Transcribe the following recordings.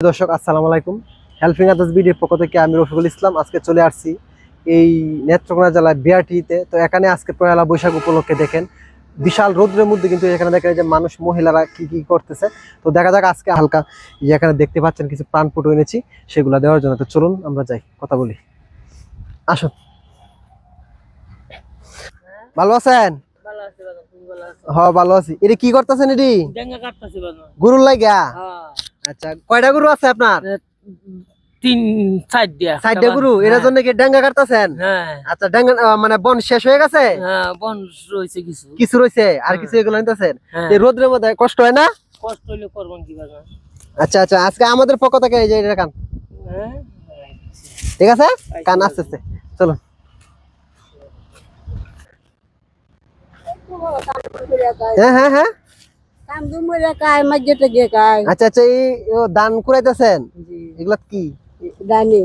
দর্শক, আসসালামু আলাইকুম। হেল্পিং আদার্স বিডির পক্ষ থেকে আমি রফিকুল ইসলাম। আজকে চলে আসছি এই নেত্রকোনা জেলার বিআরটিতে। তো এখানে আজকে পয়লা বৈশাখ উপলক্ষে দেখেন বিশাল রৌদ্রের মধ্যে কিন্তু এখানে দেখেন যে মানুষ, মহিলারা কি কি করতেছে। তো দেখা যাক আজকে হালকা এখানে দেখতে পাচ্ছেন কিছু প্রাণ ফুটো এনেছি, সেগুলো দেওয়ার জন্য। তো চলুন, আমরা যাই, কথা বলি। আসুন। ভালো আছেন? তুমি ভালো আছো? এটা কি করতেছেন এটি। গরুর লাগা হ্যাঁ। আচ্ছা কয়টা গরু আছে আপনার? তিন সাইড দিয়া। সাইডে গরু? এটার জন্য কি ডেঙ্গা কাটতেছেন? হ্যাঁ। আচ্ছা ডেঙ্গা মানে বন শেষ হয়ে গেছে? হ্যাঁ বন কিছু। কিছু রয়েছে? আর হ্যাঁ। কিছু এগুলো হ্যাঁ। এই রোদ্রের মধ্যে কষ্ট হয় না? কষ্ট হইলে করবান কি আচ্ছা আচ্ছা আজকে আমাদের পক্ষ থেকে এই যে এটা কান। হ্যাঁ। ঠিক আছে? কান আস্তে আস্তে। চলো হ্যাঁ হ্যাঁ হ্যাঁ। আচ্ছা আচ্ছা এই দান কুড়াইতেছেন? এগুলা কি? দানি।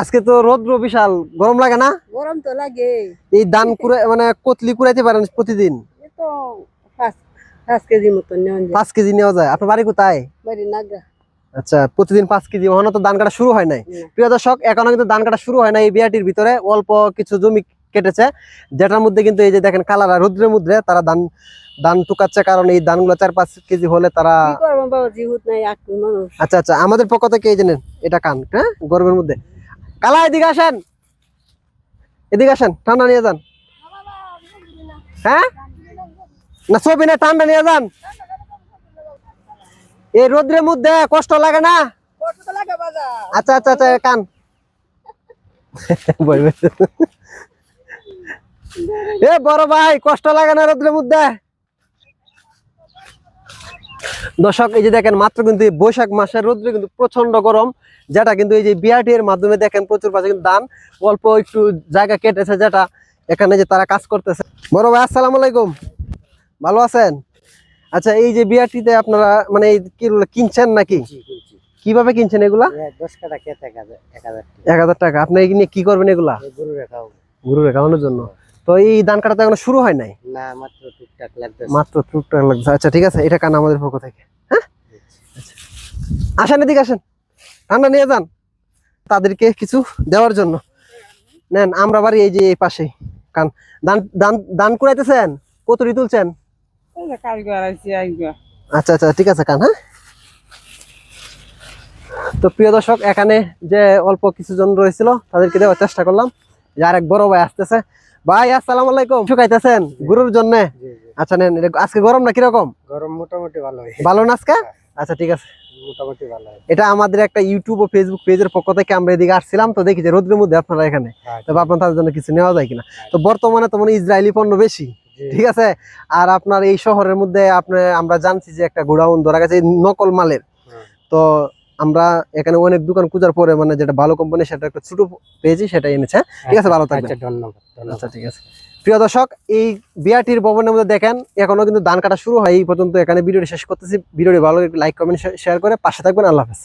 আজকে তো রোদ্র বিশাল গরম লাগে না? গরম তো লাগে। এই দান মানে কতলি কুড়াইতে পারেন প্রতিদিন? তো পাঁচ কেজি নেওয়া যায়। পাঁচ কেজি নেওয়া যায়। আপনার বাড়ি কোথায়? বাড়ি আচ্ছা প্রতিদিন পাঁচ কেজি। ওখানে তো ধান কাটা শুরু হয় নাই। না। প্রিয় দর্শক এখনও কিন্তু ধান কাটা শুরু হয় নাই এই বিয়াটির ভিতরে। অল্প কিছু জমি কেটেছে। যেটার মধ্যে কিন্তু এই যে দেখেন কালারা রুদ্রের মধ্যে তারা ধান ধান টুকাচ্ছে কারণ এই ধানগুলো চার পাঁচ কেজি হলে তারা আচ্ছা আচ্ছা আমাদের পক্ষ থেকে এই জানেন এটা কান হ্যাঁ? গরমের মধ্যে। কালা এদিকে আসেন। এদিকে আসেন ঠান্ডা নিয়ে যান। হ্যাঁ? না ছবি না ঠান্ডা নিয়ে যান। এই রোদ্রের মধ্যে কষ্ট লাগে না? আচ্ছা আচ্ছা আচ্ছা কান। বলবে এ বড় ভাই কষ্ট লাগে না রোদ্রের মধ্যে? দর্শক এই যে দেখেন মাত্র কিন্তু এই বৈশাখ মাসের রোদ্রে কিন্তু প্রচণ্ড গরম যেটা কিন্তু এই যে বিআরটি এর মাধ্যমে দেখেন প্রচুর পাশে কিন্তু দান অল্প একটু জায়গা কেটেছে যেটা এখানে যে তারা কাজ করতেছে। বড় ভাই আসসালামু আলাইকুম। ভালো আছেন? আচ্ছা এই যে বিআরটিতে আপনারা মানে কি কিনছেন নাকি? কীভাবে কিনছেন এগুলা? এক হাজার টাকা। আপনি কি করবেন এগুলা? গরু রেখানোর জন্য। তো এই ধান কাটা তো এখনও শুরু হয় নাই? না মাত্র টুকটাক লাগবে মাত্র টুকটাক আচ্ছা ঠিক আছে এটা কান আমাদের পক্ষ থেকে হ্যাঁ? আচ্ছা। আসেন এদিকে আসেন। ঠান্ডা নিয়ে যান। তাদেরকে কিছু দেওয়ার জন্য। নেন আমরা বাড়ি এই যে এই পাশে কান দান দান দান কুড়াইতেছেন? কতরি তুলছেন? আচ্ছা আচ্ছা ঠিক আছে কান হ্যাঁ? তো প্রিয় দর্শক এখানে যে অল্প কিছু জন রয়েছিল তাদেরকে দেওয়ার চেষ্টা করলাম। যে আরেক বড় ভাই আসতেছে। ভাই আসসালামু আলাইকুম। শুকাইতেছেন গুরুর জন্য? আচ্ছা নেন আজকে গরম না কীরকম গরম মোটামুটি ভালো হয় ভালো না আজকে? আচ্ছা ঠিক আছে। মোটামুটি ভালো এটা আমাদের একটা ইউটিউব ও ফেসবুক পেজের পক্ষ থেকে আমরা এদিকে আসছিলাম তো দেখি যে রোদ্রের মধ্যে আপনারা এখানে। তবে আপনার তাদের জন্য কিছু নেওয়া যায় কিনা। তো বর্তমানে তো মানে ইসরায়েলি পণ্য বেশি ঠিক আছে? আর আপনার এই শহরের মধ্যে আপনি আমরা জানছি যে একটা গোডাউন ধরা গেছে নকল মালের। তো আমরা এখানে অনেক দোকান খোঁজার পরে মানে যেটা ভালো কোম্পানি সেটা একটা ছোট পেয়েছি সেটা এনেছে। ঠিক আছে ভালো থাকবে আচ্ছা ধন্যবাদ আচ্ছা ঠিক আছে। প্রিয় দর্শক এই বিআরটির ভবনের মধ্যে দেখেন এখনও কিন্তু ধান কাটা শুরু হয় এই পর্যন্ত এখানে ভিডিওটি শেষ করতেছি। ভিডিওটি ভালো লাইক কমেন্ট শেয়ার করে পাশে থাকবেন। আল্লাহ হাফেজ।